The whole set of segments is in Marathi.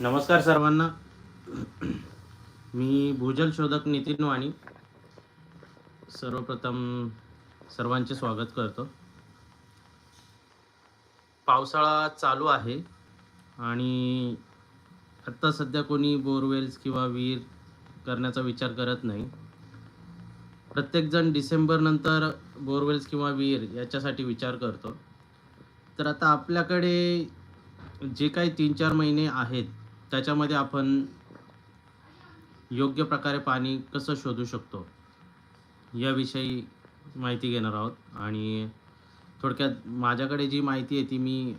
नमस्कार सर्वांना. मी भूजल शोधक नितीन वाणी सर्वप्रथम सर्वांचे स्वागत करतो. पावसाळा चालू आहे आणि आत्ता सध्या कोणी बोरवेल्स किंवा विहीर करण्याचा विचार करत नाही. प्रत्येकजण डिसेंबरनंतर बोरवेल्स किंवा विहीर याच्यासाठी विचार करतो. तर आता आपल्याकडे जे काही तीन चार महिने आहेत त्याच्यामध्ये आपण योग्य प्रकारे पाणी कसं शोधू शकतो याविषयी माहिती घेणार आहोत. आणि थोडक्यात माझ्याकडे जी माहिती आहे ती मी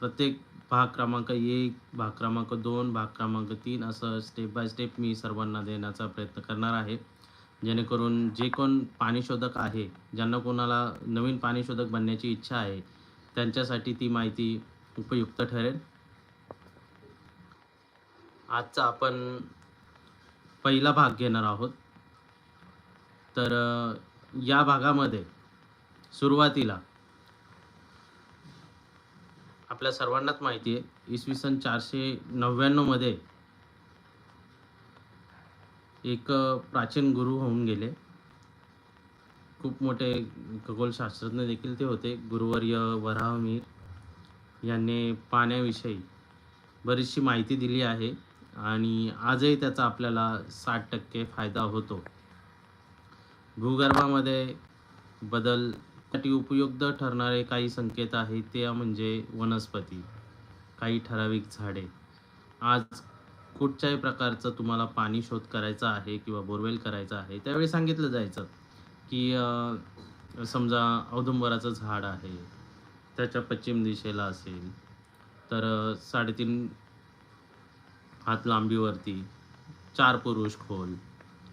प्रत्येक भाग क्रमांक एक भाग क्रमांक दोन भाग क्रमांक तीन असं स्टेप बाय स्टेप मी सर्वांना देण्याचा प्रयत्न करणार आहे. जेणेकरून जे कोण पाणीशोधक आहे ज्यांना कोणाला नवीन पाणीशोधक बनण्याची इच्छा आहे त्यांच्यासाठी ती माहिती उपयुक्त ठरेल. आजचा आपण पहिला भाग घेणार आहोत. तर या भागामध्ये सुरुवातीला आपल्या सर्वांनाच माहिती आहे इसवी सन चारशे नव्याण्णवमध्ये एक प्राचीन गुरु होऊन गेले. खूप मोठे खगोलशास्त्रज्ञ देखील ते होते. गुरुवर्य वराहमीर यांनी पाण्याविषयी बरीचशी माहिती दिली आहे. आणि आजही त्याचा आपल्याला साठ टक्के फायदा होतो. भूगर्भामध्ये बदलसाठी उपयुक्त ठरणारे काही संकेत आहेत ते म्हणजे वनस्पती काही ठराविक झाडे. आज कुठच्याही प्रकारचं तुम्हाला पाणी शोध करायचं आहे किंवा बोरवेल करायचं आहे त्यावेळी सांगितलं जायचं की समजा औदुंबराचं झाड आहे त्याच्या पश्चिम दिशेला असेल तर साडेतीन हात लांबीवरती चार पुरुष खोल.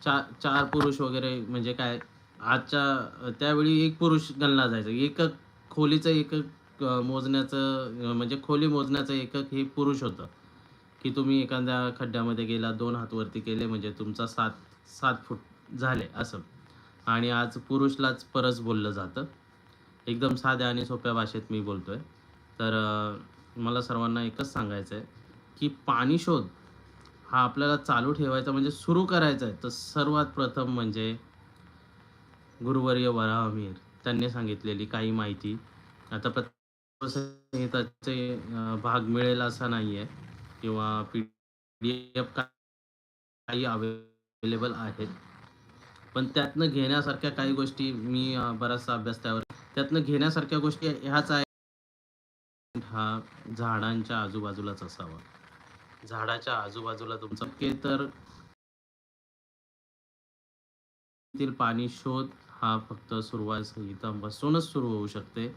चार चार पुरुष वगैरे म्हणजे काय? आजच्या त्यावेळी एक पुरुष गणला जायचा. एकक खोलीचं एकक मोजण्याचं म्हणजे खोली मोजण्याचं एकक हे पुरुष होतं. की तुम्ही एखाद्या खड्ड्यामध्ये गेला दोन हातवरती केले म्हणजे तुमचा सात सात फूट झाले असं. आणि आज पुरुषलाच परस बोललं जातं. एकदम साध्या आणि सोप्या भाषेत मी बोलतो आहे तर मला सर्वांना एकच सांगायचं आहे की पाणी शोध. हा आपल्याला चालू ठेवायचा म्हणजे सुरू करायचा आहे. तर सर्वात प्रथम म्हणजे गुरुवर्य वराहमीर त्यांनी सांगितलेली काही माहिती. आता प्रत्येक संहिताचे भाग मिळेल असा नाही आहे किंवा पी डी एफ काही अवेलेबल आहेत. पण त्यातनं घेण्यासारख्या काही गोष्टी मी बराचसा अभ्यास त्यावर त्यातनं घेण्यासारख्या गोष्टी ह्याच आहे हा झाडांच्या आजूबाजूलाच असावा. झाडाच्या आजूबाजूला तुमचं. के तर पाणी शोध हा फक्त सुरुवात संहितापासूनच सुरू होऊ शकते.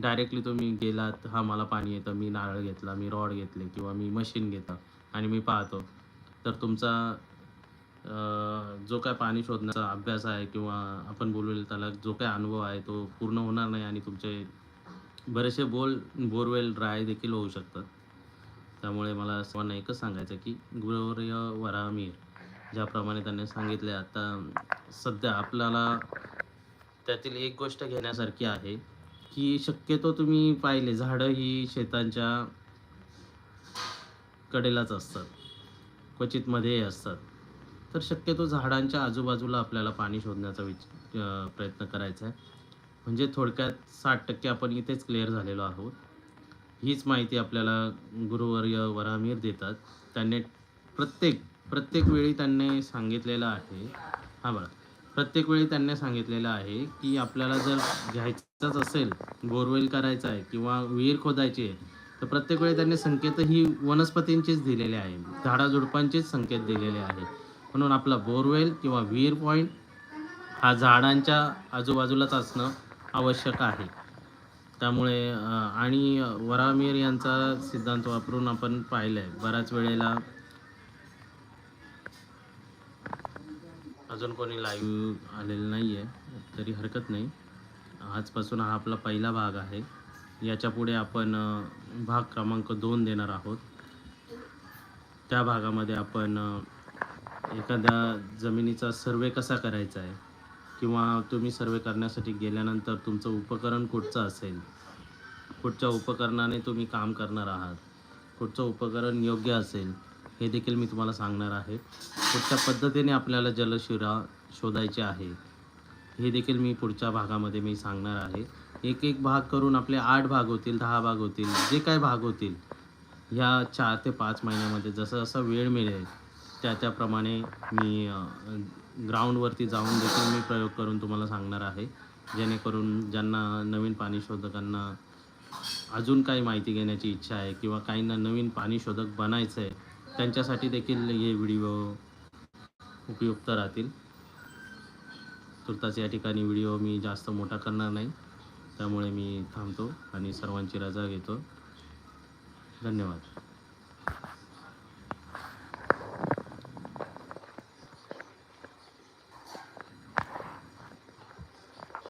डायरेक्टली तुम्ही गेलात हा मला पाणी येतं मी नारळ घेतला मी रॉड घेतले किंवा मी मशीन घेतो आणि मी पाहतो. तर तुमचा जो काय पाणी शोधण्याचा अभ्यास आहे किंवा आपण बोलवेल त्याला जो काय अनुभव आहे तो पूर्ण होणार नाही आणि तुमचे बरेचसे बोल बोरवेल ड्राय देखील होऊ शकतात. त्यामुळे मला सर्वांना एकच सांगायचं की गुरुवर्य वरामीर ज्याप्रमाणे त्यांनी सांगितले आता सध्या आपल्याला त्यातील एक गोष्ट घेण्यासारखी आहे की शक्यतो तुम्ही पाहिले झाडं ही शेतांच्या कडेलाच असतात क्वचितमध्ये असतात. तर शक्यतो झाडांच्या आजूबाजूला आपल्याला पाणी शोधण्याचा विच प्रयत्न करायचा आहे. म्हणजे थोडक्यात साठ टक्के आपण इथेच क्लिअर झालेलो आहोत. हीच माहिती आपल्याला गुरुवर्य वरामीर देतात. त्यांनी प्रत्येक प्रत्येक वेळी त्यांनी सांगितलेलं आहे हा बघा. प्रत्येक वेळी त्यांनी सांगितलेलं आहे की आपल्याला जर घ्यायचंच असेल बोरवेल करायचा आहे किंवा विहीर खोदायची आहे तर प्रत्येक वेळी त्यांनी संकेत ही वनस्पतींचेच दिलेले आहे. झाडाझुडपांचेच संकेत दिलेले आहे. म्हणून आपला बोरवेल किंवा विहीर पॉईंट हा झाडांच्या आजूबाजूलाच असणं आवश्यक आहे. त्यामुळे आणि वरामीर यांचा सिद्धांत वापरून आपण पाहिलं आहे बऱ्याच वेळेला. अजून कोणी लाईव्ह आलेलं नाही आहे तरी हरकत नाही. आजपासून हा आपला पहिला भाग आहे. याच्यापुढे आपण भाग क्रमांक दोन देणार आहोत. त्या भागामध्ये आपण एखाद्या जमिनीचा सर्वे कसा करायचा आहे किंवा तुम्ही सर्वे करण्यासाठी गेल्यानंतर तुमचं उपकरण कुठचं असेल? कुठच्या उपकरणाने तुम्ही काम करणार आहात? कुठचं उपकरण योग्य असेल? हे देखील मी तुम्हाला सांगणार आहे. कुठच्या पद्धतीने आपल्याला जलशिरा शोधायचे आहे? हे देखील मी पुढच्या भागामध्ये मी सांगणार आहे. एक एक भाग करून आपले आठ भाग होतील दहा भाग होतील जे काय भाग होतील ह्या चार ते पाच महिन्यामध्ये जसं जसं वेळ मिळेल त्या त्याप्रमाणे मी ग्राउंडवरती जाऊन देखील मी प्रयोग करून तुम्हाला सांगणार आहे. जेणेकरून ज्यांना नवीन पाणी शोधकांना अजून काही माहिती घेण्याची इच्छा आहे किंवा काहींना नवीन पाणी शोधक बनायचं आहे त्यांच्यासाठी देखील हे व्हिडिओ उपयुक्त राहतील. तुर्तास या ठिकाणी व्हिडिओ मी जास्त मोठा करणार नाही. त्यामुळे मी थांबतो आणि सर्वांची रजा घेतो. धन्यवाद.